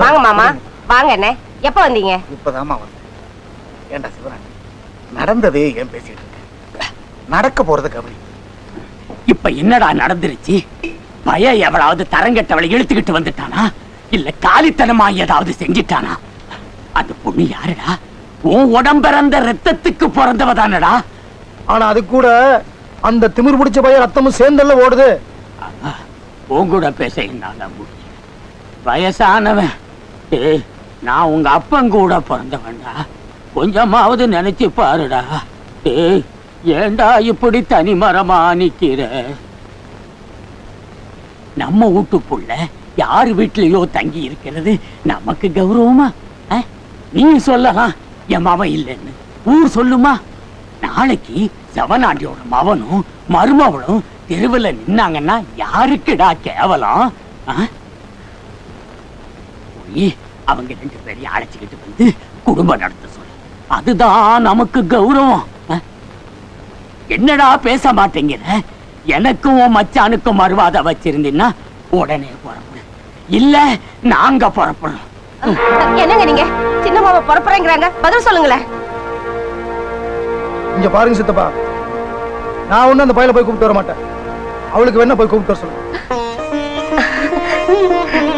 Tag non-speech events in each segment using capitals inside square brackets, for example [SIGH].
வாங்க மாமா. வாங்க அண்ணே. எப்ப வந்தீங்க? இப்பதாம்மா வந்தேன். ஏண்டா சிவராணி? நடந்ததே ஏன் பேசிட்டு இருக்க? நடக்க போறது கபடி. இப்ப என்னடா நடந்துருச்சு? பய எவளாவது தரங்கெட்டவளை இழுத்துக்கிட்டு வந்துட்டானா? இல்ல காலித்தனமா ஏதாவது செஞ்சிட்டானா? அந்த பொண்ணு யாருடா? உன் உடம்பிறந்த ரத்தத்துக்கு பிறந்தவ தானடா ஆனா அது கூட அந்த திமிர் பிடிச்ச பையன் ரத்தமும் சேர்ந்தல்ல ஓடுது. உன் கூட பேச என்னால முடியல. வயசானவன். டேய் நான் உங்க அப்பன் கூட பிறந்தவன்டா. கொஞ்சமாவது நினைச்சு பாருடா. டேய் ஏண்டா இப்படி தனிமரமா நிக்கிற? நம்ம வீட்டுக்குள்ள யார் வீட்லயோ தங்கி இருக்கிறது நமக்கு கௌரவமா? நீ சொல்லலாம் என் மவன் இல்லைன்னு. ஊர் சொல்லுமா? நாளைக்கு செவனாண்டியோட மவனும் மருமவளும் தெருவில் நின்னாங்கன்னா யாருக்குடா கேவலம்? ஆ? அவங்க ரெண்டு பேரையும் அழைச்சிக்கிட்டு வந்து குடும்பம் நடத்த சொல்லு. அதுதான் நமக்கு கௌரவம்? என்னடா பேச மாட்டேங்கிற? எனக்கும் உன் மச்சானுக்கும் மறுவாத வச்சிருந்தீன்னா உடனே புறப்படு. இல்ல நாங்க புறப்படுறோம் என்னங்க நீங்க? சின்ன மாமா புறப்புறேங்கிறாங்க பதில் சொல்லுங்களேன். இங்க பாருங்க சித்தப்பா. நான் ஒண்ணு அந்த பையல போய் கூப்பிட்டு வர மாட்டேன். அவளுக்கு வேணா போய் கூப்பிட்டு வர சொல்லு [LAUGHS]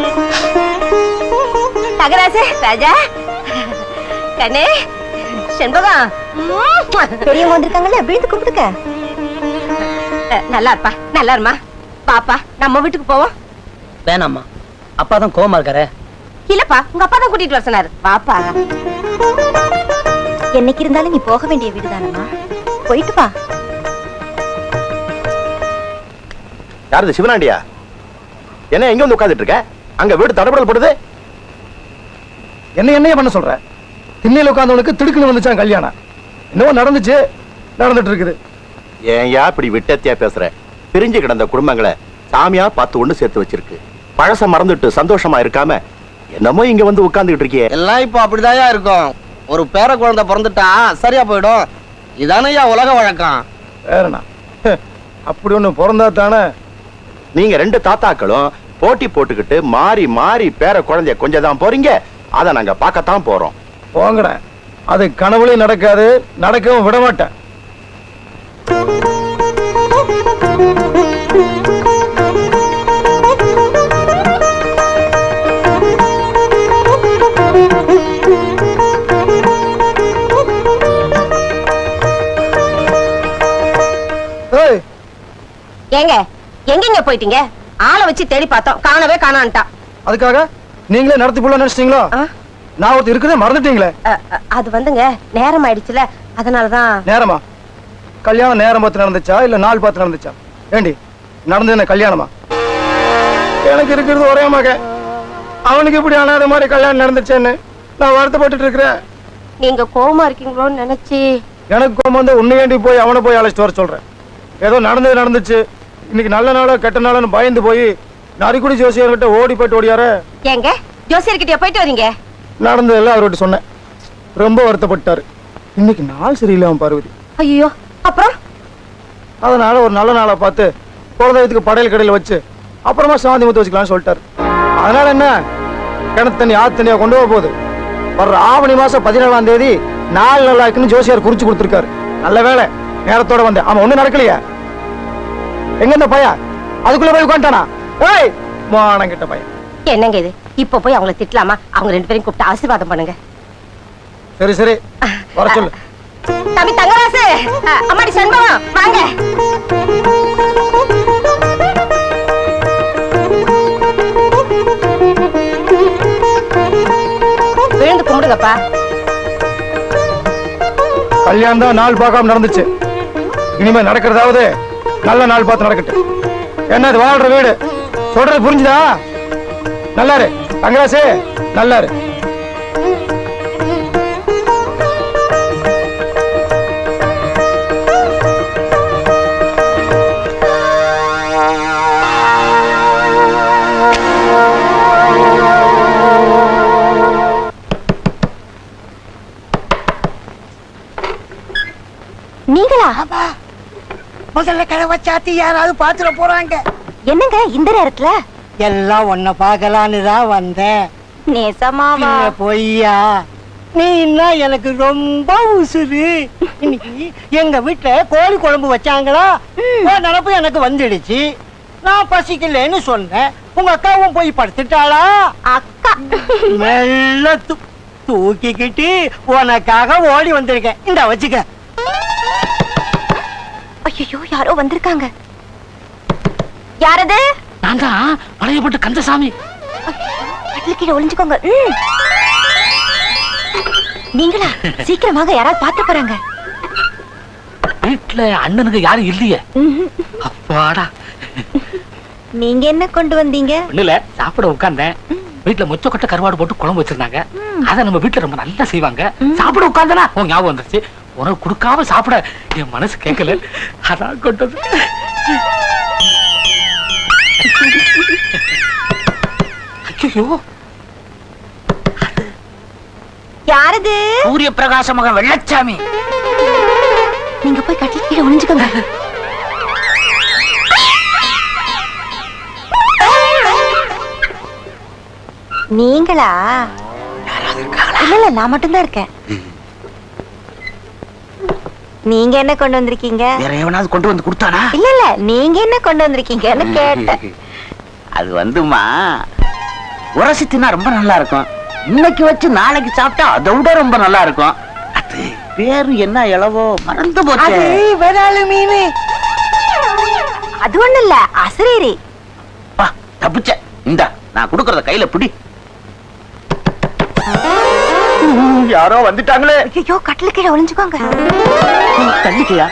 தகராசு ராஜா. கண்ணே செண்பகம். பெரியவங்க வந்திருக்காங்கல்ல விழுந்து கூப்பிட்டுக்க நல்லா இருப்பா நல்லா இருமா பாப்பா நம்ம வீட்டுக்கு போவோம். வேணாம்மா. அப்பா தான் கோமா இருக்காரு. இல்லப்பா உங்க அப்பா தான் கூட்டிட்டு வர சொன்னாரு. பாப்பா என்னைக்கு இருந்தாலும் நீ போக வேண்டிய வீடுதானம்மா. போயிட்டு வா. யாரது சிவனாண்டியா? என்ன எங்க வந்து உட்கார்ந்துட்டு இருக்க? அங்க வீடு தடபடல் படுது? என்ன என்னைய பண்ண சொல்ற? திண்ணையில உட்கார்ந்தவனுக்கு திடுக்குன்னு வந்துச்சான் கல்யாணம் என்னவோ நடந்துச்சு நடந்துட்டு இருக்குது ஏன்யா இப்படி விட்டத்தியா பேசுற? பிரிஞ்சு கிடந்த குடும்பங்களை சாமியா பார்த்து ஒண்ணு சேர்த்து வச்சிருக்கு. பழச மறந்துட்டு சந்தோஷமா இருக்காம என்னமோ இங்க வந்து உட்கார்ந்துட்டு இருக்கியே. எல்லாம் இப்போ அப்படிதாயா இருக்கும். ஒரு பேர குழந்தை பிறந்துட்டா சரியா போயிடும். இதானயா உலக வழக்கம். வேறண்ணா ஹே, அப்படி ஒண்ணு பிறந்தா தானே. நீங்க ரெண்டு தாத்தாக்களும் போட்டி போட்டுக்கிட்டு மாறி மாறி பேர குழந்தைய கொஞ்சம் தான் போறீங்க. அதை நாங்க பார்க்கத்தான் போறோம். போங்கடா. அது கனவுலயும் நடக்காது நடக்கவும் விட மாட்டேன் ஏய். ஏங்க எங்கெங்க போயிட்டீங்க? ஆளை வச்சு தேடி பார்த்தோம். காணவே காணான்ட்டான். அதுக்காக? நீங்களே நடத்தி போல நினைச்சிட்டீங்களோ? நான் ஒருத்தர் இருக்குதே மறந்துட்டீங்களே. அது வந்துங்க நேரம் ஆயிடுச்சுல அதனாலதான். நேரமா? கல்யாணம் நேரம் பார்த்து நடந்துச்சா இல்ல நாள் பார்த்து நடந்துச்சா? ஏண்டி நடந்தது என்ன கல்யாணமா? எனக்கு இருக்கிறது ஒரே மகன். அவனுக்கு இப்படி அனாத மாதிரி கல்யாணம் நடந்துச்சேன்னு நான் வருத்தப்பட்டுட்டு இருக்கிறேன். நீங்க கோவமா இருக்கீங்களோன்னு நினைச்சு. எனக்கு கோவம் வந்து உன்னை வேண்டி போய் அவனை போய் அழைச்சிட்டு வர சொல்றேன்? ஏதோ நடந்தது நடந்துச்சு. இன்னைக்கு நல்ல நாளோ கெட்ட நாளோன்னு பயந்து போய் நரிக்குடி ஜோசியர்கிட்ட ஓடி போயிட்டு ஓடியார. ஏங்க? ஜோசியர்கிட்டயா போயிட்டு வரீங்க? நடந்ததெல்லாம் அவர்கிட்ட சொன்னேன். ரொம்ப வருத்தப்பட்டாரு. இன்னைக்கு நாள் சரியில்லாம பார்வதி. ஐயோ அப்புறம்? அதனால ஒரு நல்ல நாளா பார்த்து குலதெய்வத்துக்கு படையல் கடையில் வச்சு அப்புறமா சாந்தி முத்து வச்சுக்கலாம்னு சொல்லிட்டாரு. அதனால என்ன? கிணத்து தண்ணி ஆத்து தண்ணியா கொண்டு போக போகுது. வர்ற ஆவணி மாசம் பதினேழாம் தேதி நாலு நல்லா இருக்குன்னு ஜோசியார் குறிச்சு கொடுத்துருக்காரு. நல்ல வேலை நேரத்தோட வந்தேன். ஆமா ஒண்ணும் நடக்கலையா. எங்க இந்த பையன்? அதுக்குள்ள போய் உட்காந்துட்டானா ஏய் மானம் கிட்ட பையன். என்னங்க இது? இப்ப போய் அவங்கள திட்டலாமா? அவங்க ரெண்டு பேரும் கூப்பிட்டு ஆசீர்வாதம் பண்ணுங்க. சரி சரி. வர சொல்லு. தம்பி தங்கராசு! அம்மாடி சண்பகம் வாங்க. விழுந்து கும்பிடுங்கப்பா. கல்யாணம் தான் நாள் பார்க்காம நடந்துச்சு. இனிமே நடக்கிறதாவது நல்ல நாள் பார்த்து நடக்கட்டும். என்ன இது வாழ்ற வீடு? சொல்றது புரிஞ்சுதா? நல்லாரு. தங்கராசு நல்லாரு. நீங்களா? முதல்ல கதவை சாத்தி யாராவது பாத்துட போறாங்க. என்னங்க இந்த நேரத்துல? எல்லாம் உன்னை பார்க்கலான்னு தான் வந்தேன். நேசமாவா? பொய்யா? நீ என்ன எனக்கு ரொம்ப உசுரு இன்னைக்கு எங்க வீட்டுல கோழி குழம்பு வச்சாங்களா? உன் நினப்பு எனக்கு வந்துடுச்சு. நான் பசிக்கலன்னு சொன்னேன். உங்க அக்காவும் போய் படுத்துட்டாளா? அக்கா. மெல்ல தூ- தூக்கிக்கிட்டு உனக்காக ஓடி வந்திருக்கேன். இந்த வச்சுக்க. ஐயோ யாரோ வந்திருக்காங்க. யாரது? நான் தான் பழையப்பட்டு கந்தசாமி கட்டில் கீழே ஒளிஞ்சுக்கோங்க. நீங்களா? சீக்கிரம் வாங்க யாராவது பார்த்து போறாங்க. வீட்டுல அண்ணனுக்கு யாரும் இல்லையே. அப்பாடா. நீங்க என்ன கொண்டு வந்தீங்க? ஒண்ணுல சாப்பிட உட்கார்ந்தேன். வீட்டுல மொச்சக்கொட்டை கருவாடு போட்டு குழம்பு வச்சிருந்தாங்க. அத நம்ம வீட்டுல ரொம்ப நல்லா செய்வாங்க. சாப்பிட உட்கார்ந்தனா? உன் ஞாபகம் வந்துருச்சு. உனக்கு கொடுக்காம சாப்பிட என் மனசு கேட்கல. அதான் கொண்டது ஐயோ. யாரது? சூரிய பிரகாச மகன் வெள்ளச்சாமி. நீங்க போய் கட்டில் கீழே ஒளிஞ்சுக்கோங்க. நீங்களா? இல்ல இல்ல நான் மட்டும்தான் இருக்கேன். நீங்க என்ன கொண்டு வந்திருக்கீங்க? வேற எவனாவது கொண்டு வந்து கொடுத்தானா? இல்ல இல்ல நீங்க என்ன கொண்டு வந்திருக்கீங்கன்னு கேட்டேன். அது வந்துமா உரசி தின்னா ரொம்ப நல்லா இருக்கும் இன்னைக்கு வச்சு நாளைக்கு சாப்பிட்டா அதை விட ரொம்ப நல்லா இருக்கும் அது பேரு என்ன இளவோ? மறந்து போச்சு. விராலு மீன். அது ஒண்ணு இல்ல அசரீரி தப்பிச்ச இந்தா நான் கொடுக்கறத கையில பிடி. யாரோ வந்துட்டாங்களே. ஐயோ கட்டில் கீழே ஒளிஞ்சுக்கோங்க. தள்ளிக்கையா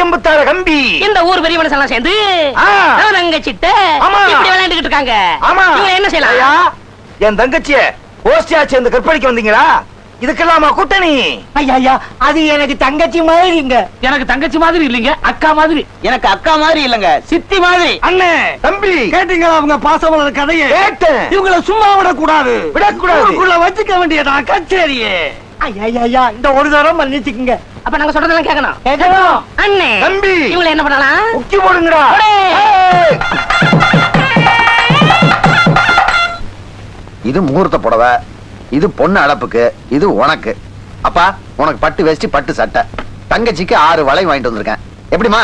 எம்புத்தார கம்பி. இந்த ஊர் பெரிய மனுஷன் சேர்ந்து ஆ. அங்க சிட்ட ஆமா. இப்படி விளையாண்டுகிட்டு இருக்காங்க. ஆமா. இவங்க என்ன செய்யலாம்? ஐயா, என் தங்கச்சிய கோஷ்டியா சேர்ந்து கற்பழிக்க வந்தீங்களா? இதுக்கெல்லாமா கூட்டணி? ஐயா ஐயா அது எனக்கு தங்கச்சி மாதிரிங்க எனக்கு தங்கச்சி மாதிரி இல்லைங்க அக்கா மாதிரி. எனக்கு அக்கா மாதிரி இல்லங்க சித்தி மாதிரி. அண்ணே தம்பி. கேட்டீங்களா அவங்க பாசமலர் கதையை? கேட்டேன். இவங்கள சும்மா விடக்கூடாது. விடக்கூடாது. ஊருக்குள்ள வச்சுக்க வேண்டியதா கச்சேரியே. ஐயா ஐயா, ஐயா இந்த ஒரு தரம் மன்னிச்சுக்குங்க. அப்ப நாங்க சொல்றதெல்லாம் கேட்கணும். கேட்கணும். அண்ணே தம்பி. இவங்களை என்ன பண்ணலாம்? முக்கி போடுங்கடா. போடு. ஏய். இது முகூர்த்த புடவை இது பொண்ணு அளப்புக்கு இது உனக்கு. அப்பா உனக்கு பட்டு வேஷ்டி பட்டு சட்டை. தங்கச்சிக்கு ஆறு வளை வாங்கிட்டு வந்திருக்கேன். எப்படிமா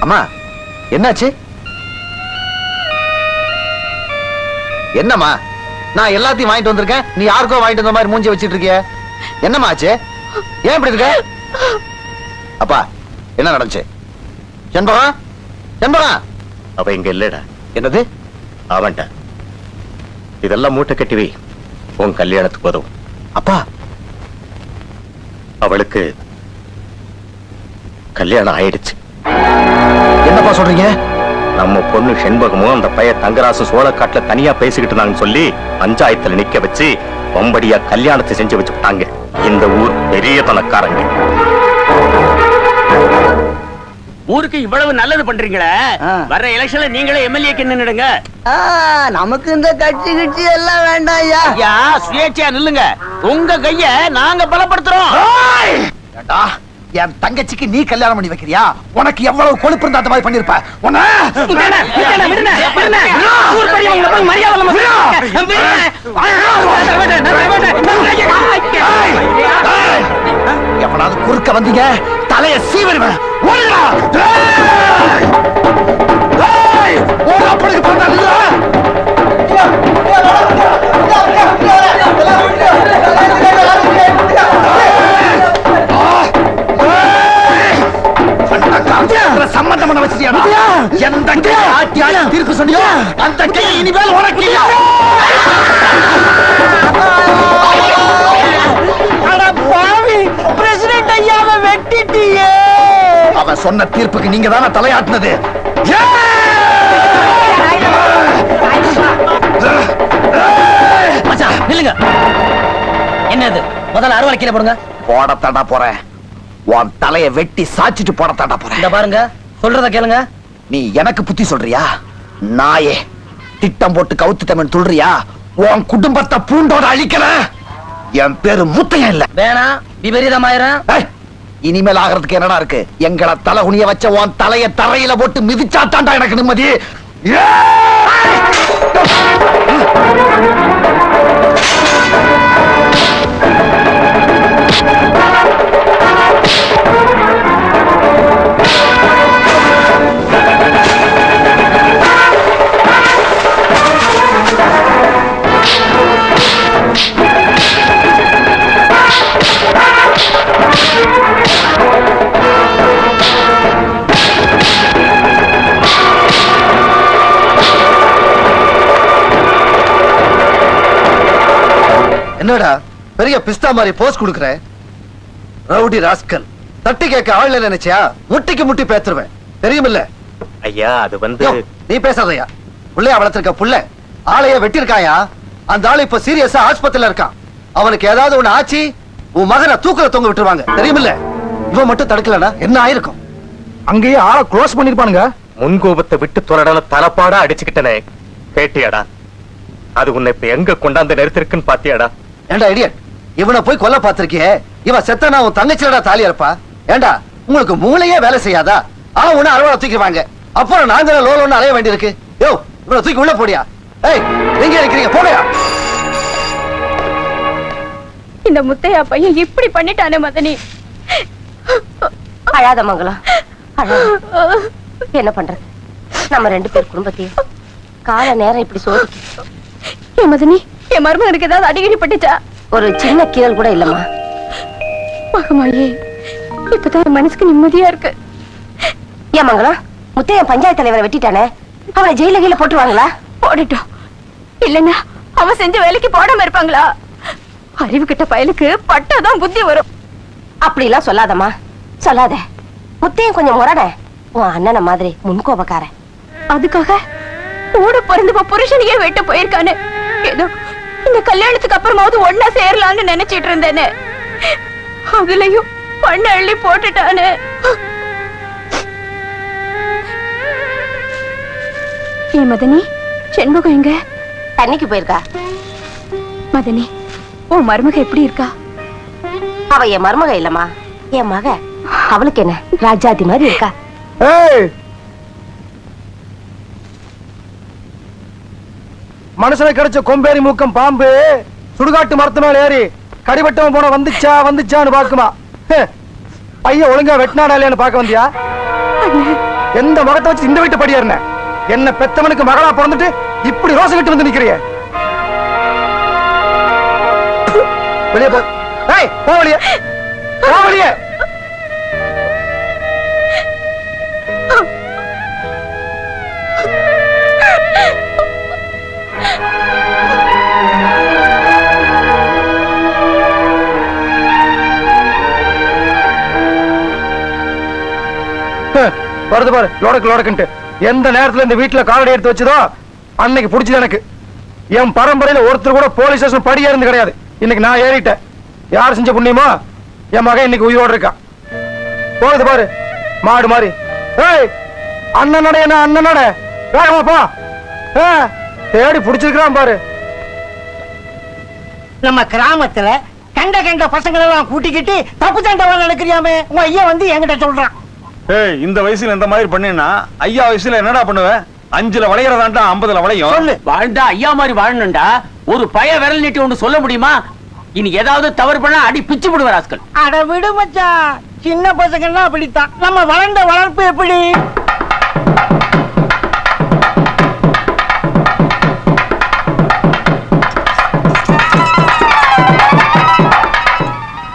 அம்மா என்னாச்சு? என்னம்மா? நான் எல்லாத்தையும் வாங்கிட்டு வந்திருக்கேன். நீ யாருக்கோ வாங்கிட்டு வந்த மாதிரி மூஞ்சி வச்சிட்டு இருக்கிய? என்னம்மா ஆச்சு? ஏன் இப்படி இருக்க? அப்பா என்ன நடந்துச்சு? செண்பகம் செண்பகம் அவ இங்க இல்லடா. என்னது? அவன்ட. இதெல்லாம் மூட்டை கட்டி வை. உன் கல்யாணத்துக்கு உதவும். அப்பா. அவளுக்கு கல்யாணம் ஆயிடுச்சு. என்னப்பா சொல்றீங்க? நம்ம பொண்ணு செண்பகமும் அந்த பைய தங்கராசு சோளக்காட்டுல தனியா பேசிக்கிட்டு இருந்தாங்கன்னு சொல்லி பஞ்சாயத்துல நிக்க வச்சு வம்படியா கல்யாணத்தை செஞ்சு வச்சுட்டாங்க இந்த ஊர் பெரிய பணக்காரங்க. ஊருக்கு இவ்வளவு நல்லது பண்றீங்களே? வர்ற எலெக்ஷன்ல நீங்களே எம்எல்ஏக்கு நின்னுடுங்க. நமக்கு இந்த கட்சி கிட்சி எல்லாம் வேண்டாம் ஐயா. ஐயா சுயேட்சையா நில்லுங்க. உங்க கைய நாங்க பலப்படுத்துறோம். என் தங்கச்சிக்கு நீ கல்யாணம் பண்ணி வைக்கிறியா உனக்கு எவ்வளவு கொழுப்பு இருந்தா அந்த மாதிரி பண்ணிருப்ப எவனாவது குறுக்க வந்தீங்க தலைய சீவருவேன் பண்ண வச்சிருக்கியா எந்த ஆட்டி ஆட்டி தீர்ப்பு சொன்னியோ? அந்த கை இனிமேல் உனக்கு இல்ல. அட பாவி! பிரசிடென்ட் ஐயாவை வெட்டிட்டியே! அவன் சொன்ன தீர்ப்புக்கு நீங்க தானே தலையாட்டினது மச்சான் நில்லுங்க. என்னது? முதல்ல அறுவலை கீழே போடுங்க. போடத்தாண்டா போறேன். உன் தலைய வெட்டி சாச்சிட்டு போட தாண்டா போறேன். இந்த பாருங்க. சொல்றத கேளுங்க. நீ எனக்கு புத்தி சொல்றியா? நாயே திட்டம் போட்டு கவுத்து தமிழ் துள்றியா? உன் குடும்பத்தை பூண்டோட அழிக்கிறேன் என் பேரு முத்தையன் இல்ல. வேணாம் விபரீதமாயிரம். இனிமேல் ஆகிறதுக்கு என்னடா இருக்கு? எங்களை தலை குனிய வச்ச உன் தலைய தரையில போட்டு மிதிச்சா தாண்டா எனக்கு நிம்மதி. ஏய்! என்னடா பெரிய பிஸ்தா மாதிரி போஸ் கொடுக்குற? Rowdy rascal. தட்டி கேட்க ஆள் நினைச்சியா? முட்டிக்கு முட்டி பேத்துருவேன். தெரியுமில்ல? ஐயா அது வந்து நீ பேசாதயா. புள்ளைய வளர்த்திருக்க புள்ள. ஆளைய வெட்டிருக்காயா? அந்த ஆளு இப்ப சீரியஸா ஆஸ்பத்திரியில இருக்கான். அவனுக்கு ஏதாவது ஒண்ணு ஆச்சு உன் மகனை தூக்கல தொங்க விட்டுருவாங்க. தெரியுமில்ல? இவன் மட்டும் தடுக்கலனா என்ன ஆயிருக்கும்? அங்கேயே ஆளை க்ளோஸ் பண்ணிருப்பானுங்க. முன்கோபத்தை விட்டு துறடன தலப்பாடா அடிச்சுக்கிட்டனே. கேட்டியாடா? அது உன்னை இப்ப எங்க கொண்டாந்து நிறுத்திருக்குன்னு பாத்தியாடா? ஏண்டா இடியட் இவனை போய் கொல்ல பாத்திருக்கியே இவன் செத்தனா உன் தங்கச்சியடா தாலி இருப்பா ஏண்டா உங்களுக்கு மூளையே வேலை செய்யாதா? ஆ உன்னை அறுவடை தூக்கிடுவாங்க. அப்புறம் நாங்க லோலோன்னு அலைய வேண்டியிருக்கு? யோ இவனை தூக்கி உள்ள போடியா? ஏய் எங்க இருக்கிறீங்க? போடையா இந்த முத்தையா பையன் இப்படி பண்ணிட்டானே மதனி. அழாத மங்களம். என்ன பண்றது? நம்ம ரெண்டு பேர் குடும்பத்தையும் கால நேரம் இப்படி சோதிக்கு. மதனி. என் மருமகனுக்கு ஏதாவது அடிக்கடி பட்டுச்சா? ஒரு சின்ன கீழல் கூட இல்லம்மா. மகமாயே இப்பதான் மனசுக்கு நிம்மதியா இருக்கு. ஏன் மங்களம் முத்தையன் பஞ்சாயத்து தலைவரை வெட்டிட்டானே? அவனை ஜெயில கீழ போட்டுருவாங்களா? போடட்டும். இல்லன்னா அவன் செஞ்ச வேலைக்கு போடாம இருப்பாங்களா? அறிவு கிட்ட பயலுக்கு பட்டாதான் புத்தி வரும். அப்படி எல்லாம் சொல்லாதம்மா. சொல்லாத. முத்தையன் கொஞ்சம் முரட. உன் அண்ணனை மாதிரி முன்கோபக்காரன். அதுக்காக கூட பிறந்த புருஷனையே வெட்ட போயிருக்கானே. ஏதோ இந்த கல்யாணத்துக்கு அப்புறமாவது ஒன்னா சேரலாம்னு நினைச்சிட்டு இருந்தேனே. அதுலயும் பண்ண அள்ளி போட்டுட்டானே. ஏ மதனி செண்பகம் எங்க? தண்ணிக்கு போயிருக்கா. மதனி உன் மருமக எப்படி இருக்கா? அவ என் மருமக இல்லம்மா என் மக. அவளுக்கு என்ன ராஜாதி மாதிரி இருக்கா? மனுஷனுக்கு கிடைச்ச கொம்பேரி மூக்கம் பாம்பு. சுடுகாட்டு மரத்து மேல ஏறி கடிபட்டவன் போன வந்துச்சா வந்துச்சான்னு பாக்குமா பையன் ஒழுங்கா வெட்டினாடா இல்லையான்னு பார்க்க வந்தியா? எந்த முகத்தை வச்சு இந்த வீட்டு படி என்ன பெத்தவனுக்கு மகளா பிறந்துட்டு இப்படி ரோசை கட்டு வந்து நிக்கிறிய? வெளியே போ. ஏய் போ வருது பாரு லோடக்கு லோடக்குன்ட்டு. எந்த நேரத்துல இந்த வீட்டுல காலடி எடுத்து வச்சதோ அன்னைக்கு பிடிச்சது எனக்கு. என் பரம்பரையில ஒருத்தர் கூட போலீஸ் ஸ்டேஷன் படியே இருந்து கிடையாது. இன்னைக்கு நான் ஏறிட்டேன். யார் செஞ்ச புண்ணியமோ என் மகன் இன்னைக்கு உயிரோடு இருக்கான். போகுது பாரு மாடு மாதிரி. ஏய் அண்ணன் நட என்ன அண்ணன் நட? வேகமாப்பா ஆ, தேடி பிடிச்சிருக்கிறான் பாரு. நம்ம கிராமத்துல கண்ட கண்ட பசங்களெல்லாம் கூட்டிக்கிட்டு தப்பு தண்டவா நடக்கிறியாமே? உங்க ஐயா வந்து என்கிட்ட சொல்றான். ஏய் இந்த வயசுல இந்த மாதிரி பண்ணினா ஐயா வயசுல என்னடா பண்ணுவ? அஞ்சுல வளையறதாண்டா ஐம்பதுல வளையும்? சொல்லு. வாழ்ந்தா ஐயா மாதிரி வாழணும்டா. ஒரு பய விரல் நீட்டி ஒண்ணு சொல்ல முடியுமா? இனி ஏதாவது தவறு பண்ணா அடி பிச்சு விடுவார் ஆஸ்கள் அட விடு மச்சான் சின்ன பசங்கன்னா அப்படித்தான். நம்ம வளர்ந்த வளர்ப்பு எப்படி?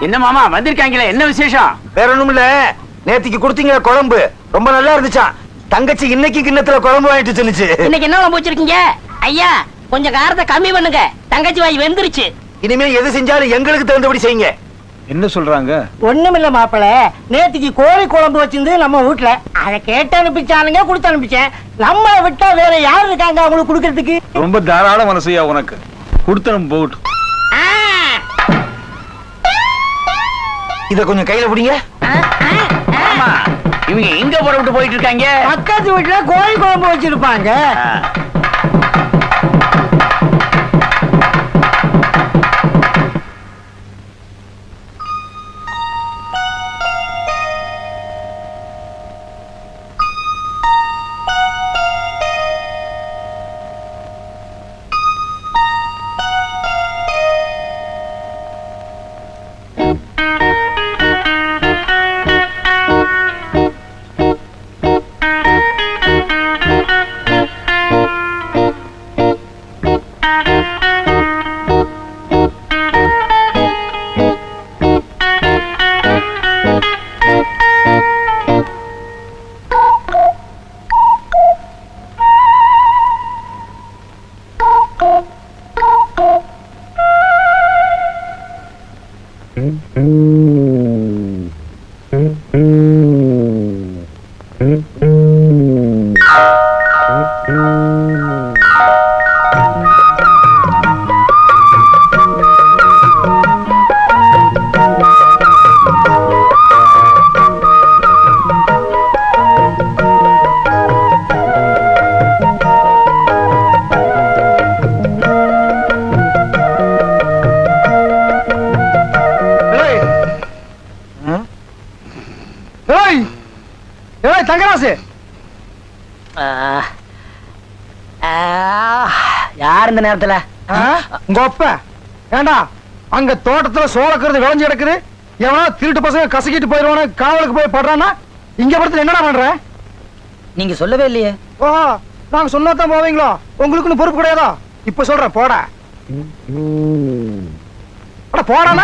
என்ன மாமா வந்திருக்காங்களே? என்ன விசேஷம்? வேற ஒண்ணும் இல்ல நேத்திக்கு கொடுத்தீங்க குழம்பு. ரொம்ப நல்லா இருந்துச்சாம் தங்கச்சி இன்னைக்கு கிண்ணத்துல குழம்பு வாங்கிட்டு சொன்னுச்சு இன்னைக்கு என்ன குழம்பு வச்சிருக்கீங்க? ஐயா கொஞ்சம் காரத்தை கம்மி பண்ணுங்க. தங்கச்சி வாய் வெந்துருச்சு. இனிமே எது செஞ்சாலும் எங்களுக்கு தகுந்தபடி செய்யுங்க. என்ன சொல்றாங்க? ஒண்ணுமில்ல மாப்பிள. நேத்திக்கு கோழி குழம்பு வச்சிருந்து நம்ம வீட்டுல அதை கேட்டு அனுப்பிச்சானுங்க கொடுத்து அனுப்பிச்சேன். நம்மளை விட்டா வேற யார் இருக்காங்க அவங்களுக்கு கொடுக்கறதுக்கு? ரொம்ப தாராள மனசையா உனக்கு. கொடுத்தனும் போகட்டும் இத கொஞ்சம் கையில பிடிங்க. இவங்க எங்க புறப்பட்டு போயிட்டு இருக்காங்க. பக்கத்து வீட்டுல கோழி குழம்பு வச்சிருப்பாங்க. ஏய் ஏய் தங்கராசு. யார் இந்த நேரத்துல? உங்க அப்ப. ஏண்டா அங்க தோட்டத்துல சோளக்கிறது விளைஞ்சு கிடக்குது. எவனா திருட்டு பசங்க கசக்கிட்டு போயிருவானு காவலுக்கு போய் படுறானா இங்க படத்துல என்னடா பண்ற? நீங்க சொல்லவே இல்லையே. ஓஹோ நாங்க சொன்னாதான் போவீங்களோ? உங்களுக்குன்னு பொறுப்பு கிடையாதா? இப்ப சொல்றேன் போடா. அட போடாம.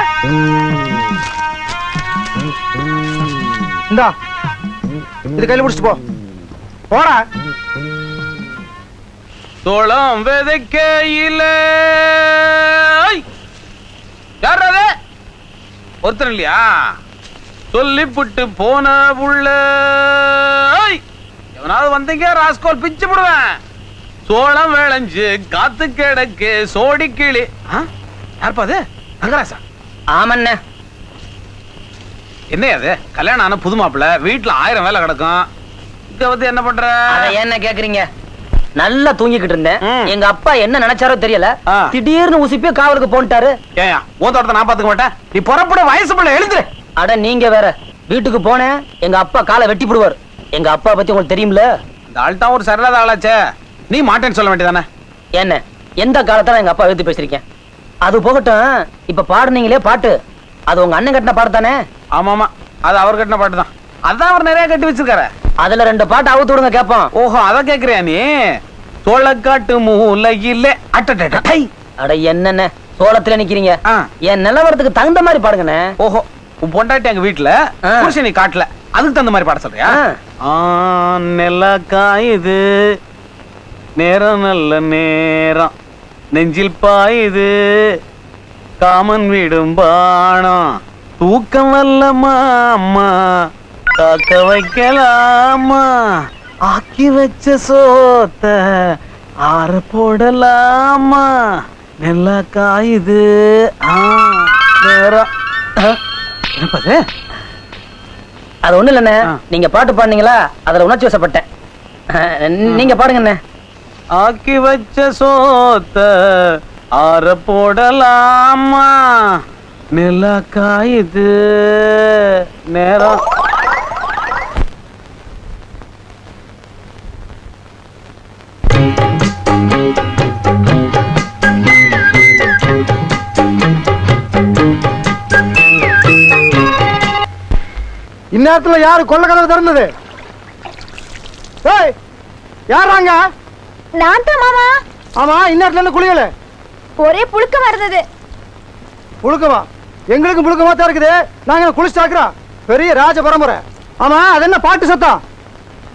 இந்தா. இது கையில பிடிச்சிட்டு போ. போடா. சோளம் விதைக்கையில. யார் அது? ஒருத்தர் இல்லையா? சொல்லிப்புட்டு போன புள்ள ஐய்! எவனாவது வந்தீங்க ராஸ்கோல் பிச்சு போடுவேன். சோளம் விளைஞ்சு காத்து கிடக்கு சோடி கிளி. ஆ? யாருப்பா அது? ரங்கராசா ஆமண்ணே. என்ன அது கல்யாணம் ஆன புது மாப்பிள்ள வீட்டுல ஆயிரம் வேலை கிடக்கும். இங்க வந்து என்ன பண்ற? அத என்ன கேக்குறீங்க? நல்லா தூங்கிக்கிட்டு இருந்தேன். ம். எங்க அப்பா என்ன நினைச்சாரோ தெரியல. ஆ. திடீர்னு உசுப்பி காவலுக்கு போன்ட்டாரு. ஏயா உன் தோட்டத்தை நான் பாத்துக்க மாட்டேன். நீ புறப்பட வயசு பிள்ளை எழுந்துரு. அட நீங்க வேற. வீட்டுக்கு போனேன். எங்க அப்பா காலை வெட்டி போடுவார். எங்க அப்பா பத்தி உங்களுக்கு தெரியும்ல? இந்த ஆள்தான் ஒரு சரியில்லாத ஆளாச்சே. நீ மாட்டேன்னு சொல்ல வேண்டியதானே? என்ன? எந்த காலத்துல எங்க அப்பா எழுத்து பேசிருக்கேன் அது போகட்டும். இப்ப பாடுனீங்களே பாட்டு. அது உங்க அண்ணன் கட்டின பாட்டு தானே? ஆமா ஆமா அது அவர் கட்டின பாட்டு தான் அதான் அவர் நிறைய கட்டி வச்சிருக்காரு. அதுல ரெண்டு பாட்டு அவுத்து விடுங்க கேப்போம். ஓஹோ அத கேக்குறியா நீ? சோளக்காட்டு மூலையிலே அட்டை அட என்னண்ணே சோளத்துல நிக்கிறீங்க. என் நிலவரத்துக்கு தகுந்த மாதிரி பாடுங்கண்ணே. ஓஹோ உன் பொண்டாட்டி எங்க வீட்டுல. புருஷன் நீ காட்டல. அதுக்கு தகுந்த மாதிரி பாட சொல்றியா? ஆ. நில காயுது நேரம் நல்ல நேரம். நெஞ்சில் பாயுது காமன் விடும் பாணம் தூக்கம் வல்லம்மா அம்மா. காக்க வைக்கலாமா ஆக்கி வச்ச சோத்த ஆற போடலாமா நெல்லா காயுது ஆ நேரம் ஆ, என்னப்பா இது? அது ஒண்ணு இல்லண்ணே. நீங்க பாட்டு பாடுனீங்களா? அதுல உணர்ச்சி வசப்பட்டேன். நீங்க பாடுங்கண்ணே. ஆக்கி வச்ச சோத்த ஆற போடலாமா நில காயுது நேரம். இந்நேரத்துல யாரு கொள்ள கதவு திறந்தது? ஏய் யாராங்க நான் தான் மாமா. ஆமா இந்நேரத்துல இருந்து குளியல. ஒரே புழுக்கமா இருந்தது புழுக்கமா எங்களுக்கு புழுக்கமா தான் இருக்குது. நாங்க என்ன குளிச்சு தாக்குறோம் பெரிய ராஜ பரம்பரை. ஆமா அது என்ன பாட்டு சத்தம்?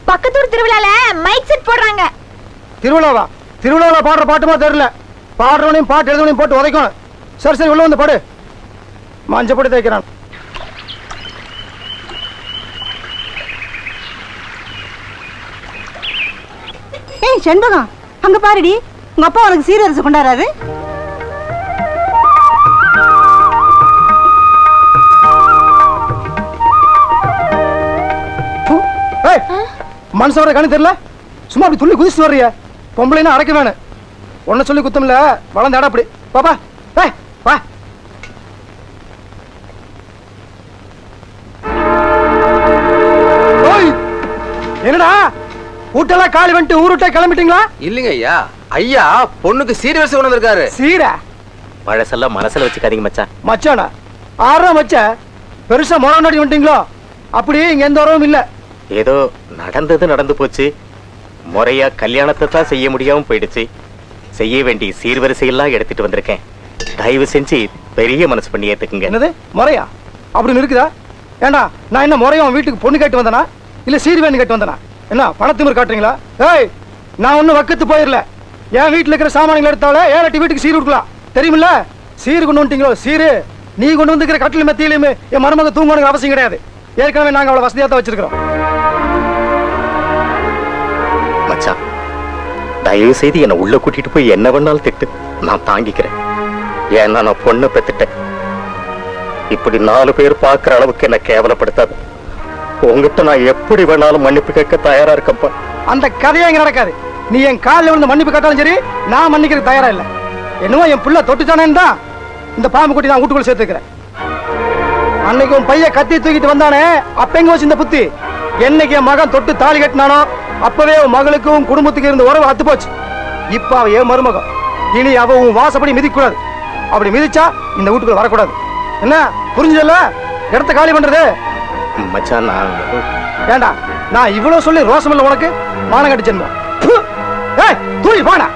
பக்கத்தூர் திருவிழால மைக் செட் போடுறாங்க. திருவிழாவா? திருவிழாவில் பாடுற பாட்டுமா தெரியல. பாடுறவனையும் பாட்டு எழுதுவனையும் போட்டு உதைக்கணும். சரி சரி உள்ள வந்து பாடு. மஞ்சப்படி தைக்கிறான் ஏய் செண்பகம் அங்க பாருடி. உங்க அப்பா உனக்கு சீரரசு கொண்டாடுறாரு. மனுஷன் வர கணக்கு தெரியல? சும்மா அப்படி துள்ளி குதிச்சு வர்றிய. பொம்பளைன்னா அடக்க வேணும். உன்னை சொல்லி குத்தம் இல்ல வளர்ந்த இடம் அப்படி. பாப்பா ஏய் வா. என்னடா? வீட்டெல்லாம் காலி வந்துட்டு ஊருட்டே கிளம்பிட்டீங்களா? இல்லைங்க ஐயா. ஐயா பொண்ணுக்கு சீர்வரிசை கொண்டு வந்திருக்காரு. சீரா பழசெல்லாம் மனசுல வச்சுக்காதீங்க மச்சான். மச்சானா? ஆறா மச்ச? பெருசா முறை நாடி வந்துட்டீங்களோ? அப்படி இங்க எந்த உறவும் இல்ல. ஏதோ நடந்தது நடந்து போச்சு. முறையா கல்யாணத்தை தான் செய்ய முடியாம போயிடுச்சு. செய்ய வேண்டிய சீர்வரிசையெல்லாம் எடுத்துட்டு வந்திருக்கேன். தயவு செஞ்சு பெரிய மனசு பண்ணி ஏத்துக்குங்க. என்னது? முறையா? அப்படின்னு இருக்குதா ஏண்டா நான் என்ன முறையா உன் வீட்டுக்கு பொண்ணு கேட்டு வந்தனா? இல்ல சீர் கேட்டு வந்தனா? என்ன பணத்திமிர் காட்டுறீங்களா? ஏய் நான் ஒன்னும் வக்கத்து போயிடல என் வீட்டுல இருக்கிற சாமான்கள் எடுத்தாலே ஏழட்டி வீட்டுக்கு சீர் கொடுக்கலாம். தெரியுமில்ல? சீர் கொண்டு வந்துட்டீங்களோ? சீரு. நீ கொண்டு வந்துக்கிற கட்டில் மெத்தியிலுமே என் மருமக தூங்கணுங்கிற அவசியம் கிடையாது. ஏற்கனவே நாங்கள் அவ்வளோ வசதியாக தான் வச்சிருக்கிறோம். தயவு செய்து என்னை உள்ள கூட்டிட்டு போய் என்ன வேணாலும் திட்டு. நான் தாங்கிக்கிறேன். ஏன்னா நான் பொண்ணு பெத்துட்டேன். இப்படி நாலு பேர் பார்க்குற அளவுக்கு என்ன கேவலப்படுத்தாது. உங்ககிட்ட நான் எப்படி வேணாலும் மன்னிப்பு கேட்க தயாரா இருக்கப்பா அந்த கதையே இங்க நடக்காது. நீ என் காலில் விழுந்து மன்னிப்பு கேட்டாலும் சரி நான் மன்னிக்கிறதுக்கு தயாரா இல்ல. என்னவோ என் புள்ள தொட்டுச்சானேன்னு தான் இந்த பாம்பு குட்டி நான் வீட்டுக்குள்ள சேர்த்துக்கிறேன். அன்னைக்கு உன் பையன் கத்தி தூக்கிட்டு வந்தானே அப்ப எங்க வச்சு இந்த புத்தி? என்னைக்கு என் மகன் தொட்டு தாலி கட்டினானோ அப்பவே உன் மகளுக்கும் குடும்பத்துக்கு இருந்த உறவு அத்து போச்சு இப்ப அவ என் மருமகம். இனி அவ உன் வாசப்படி மிதிக்கூடாது அப்படி மிதிச்சா இந்த வீட்டுக்குள்ள வரக்கூடாது. என்ன? புரிஞ்சல இடத்த காலி பண்றது? மச்சான் நான் ஏண்டா? நான் இவ்வளவு சொல்லி ரோசம் இல்ல உனக்கு? மானங்கட்டி ஜென்மம் ப்பு! ஏய் தூய் போடா